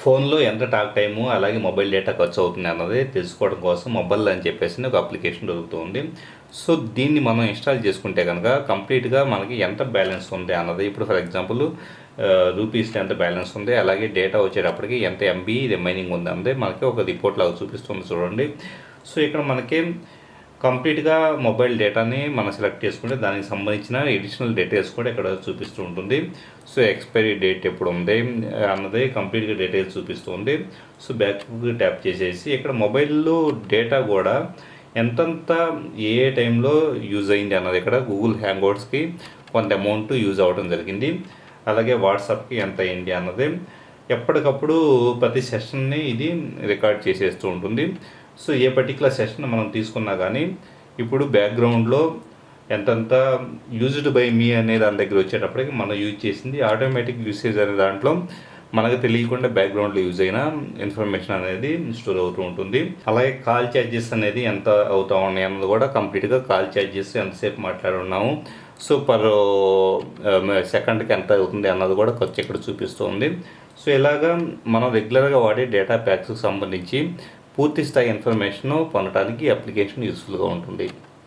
ఫోన్లో ఎంత talk time అలాగే మొబైల్ డేటా ఖర్చు అవుతుంది అన్నది తెలుసుకోవడం కోసం మొబైల్ అని చెప్పేసి ఒక అప్లికేషన్ దొరుకుతుంది. సో దీన్ని మనం ఇన్స్టాల్ చేసుకుంటే కనుక కంప్లీట్గా మనకి ఎంత బ్యాలెన్స్ ఉంది అన్నది ఇప్పుడు ఫర్ ఎగ్జాంపుల్ రూపీస్ ఎంత బ్యాలెన్స్ ఉంది అలాగే డేటా వచ్చేటప్పటికి ఎంత ఎంబీ రిమైనింగ్ ఉంది అన్నది మనకి ఒక రిపోర్ట్ లాగా చూపిస్తుంది చూడండి. సో ఇక్కడ మనకి కంప్లీట్గా మొబైల్ డేటాని మనం సెలెక్ట్ చేసుకుంటే దానికి సంబంధించిన ఎడిషనల్ డీటెయిల్స్ కూడా ఇక్కడ చూపిస్తూ ఉంటుంది. సో ఎక్స్పైరీ డేట్ ఎప్పుడు ఉంది అన్నది కంప్లీట్గా డీటెయిల్స్ చూపిస్తుంది సో బ్యాక్ ట్యాప్ చేసేసి ఇక్కడ మొబైల్లో డేటా కూడా ఎంతంత ఏ ఏ టైంలో యూజ్ అయింది అన్నది ఇక్కడ గూగుల్ హ్యాంగ్అవుట్స్కి కొంత అమౌంట్ యూజ్ అవ్వడం జరిగింది. అలాగే వాట్సాప్కి ఎంత అయింది అన్నది ఎప్పటికప్పుడు ప్రతి సెషన్ని ఇది రికార్డ్ చేసేస్తూ ఉంటుంది. సో ఏ పర్టికులర్ సెషన్ మనం తీసుకున్నా కానీ ఇప్పుడు బ్యాక్గ్రౌండ్లో ఎంతంత యూజ్డ్ బై మీ అనే దాని దగ్గర వచ్చేటప్పటికి మనం యూజ్ చేసింది ఆటోమేటిక్ యూసేజ్ అనే దాంట్లో మనకు తెలియకుండా బ్యాక్గ్రౌండ్లో యూజ్ అయిన ఇన్ఫర్మేషన్ అనేది స్టోర్ అవుతూ ఉంటుంది. అలాగే కాల్ ఛార్జెస్ అనేది ఎంత అవుతా ఉన్నాయి అన్నది కూడా కంప్లీట్గా కాల్ ఛార్జెస్ ఎంతసేపు మాట్లాడున్నాము సో పర్ సెకండ్కి um, ఎంత అవుతుంది అన్నది కూడా ఖర్చు ఇక్కడ చూపిస్తుంది సో ఇలాగా మనం రెగ్యులర్గా వాడే డేటా ప్యాక్స్కి సంబంధించి పూర్తి స్థాయి ఇన్ఫర్మేషన్ పొందడానికి అప్లికేషన్ యూస్ఫుల్గా ఉంటుంది.